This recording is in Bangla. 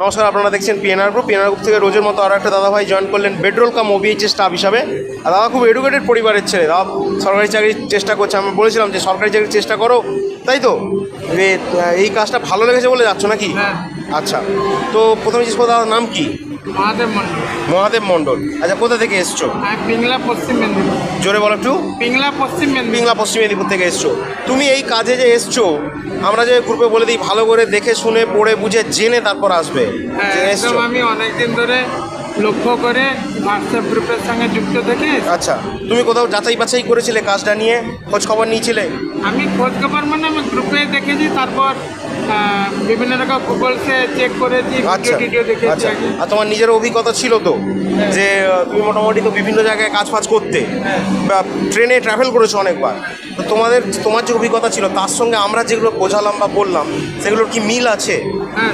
নমস্কার আপনারা দেখছেন পিএনআর গ্রুপ পিএনআর গ্রুপ থেকে রোজের মতো আরও একটা দাদাভাই জয়েন করলেন বেডরোল কাম ওবিএইচ স্টাফ হিসাবে। আর দাদা খুব এডুকেটেড পরিবারের ছেলে। দাদা সরকারি চাকরির চেষ্টা করছে আমি বলেছিলাম যে সরকারি চাকরির চেষ্টা করো তাই তো? এই কাজটা ভালো লেগেছে বলে যাচ্ছ নাকি? হ্যাঁ। আচ্ছা তো প্রথমে জিজ্ঞেস করো দাদার নাম কি? মহাদেব মন্ডল মহাদেব আচ্ছা কোথা থেকে এসছো? আমি পিংলা পশ্চিম মেদিনীপুর। জোরে বলো একটু। পিংলা পশ্চিম মেদিনীপুর। পিংলা পশ্চিম মেদিনীপুর থেকে এসছো। তুমি এই কাজে যে এসছো আমরা যে গ্রুপে বলে দিই ভালো করে দেখে শুনে পড়ে বুঝে জেনে তারপর আসবে। হ্যাঁ আমি অনেকদিন ধরে লক্ষ্য করে হোয়াটসঅ্যাপ গ্রুপের সঙ্গে যুক্ত থেকে আচ্ছা তুমি কোথাও যাচাই বাছাই করেছিলে কাজটা নিয়ে? খোঁজ খবর নিয়েছিলে? আমি খোঁজ খবর মানে আমি গ্রুপে দেখেছি তারপর বিভিন্ন রকম গুগলসে চেক করেছি আচ্ছা দেখেছি আচ্ছা। আর তোমার নিজের অভিজ্ঞতা ছিল তো? যে তুমি মোটামুটি তো বিভিন্ন জায়গায় কাজ ফাজ করতে বা ট্রেনে ট্রাভেল করেছ অনেকবার। তো তোমাদের তোমার যে অভিজ্ঞতা ছিল তার সঙ্গে আমরা যেগুলো বোঝালাম বা বললাম সেগুলোর কি মিল আছে? হ্যাঁ?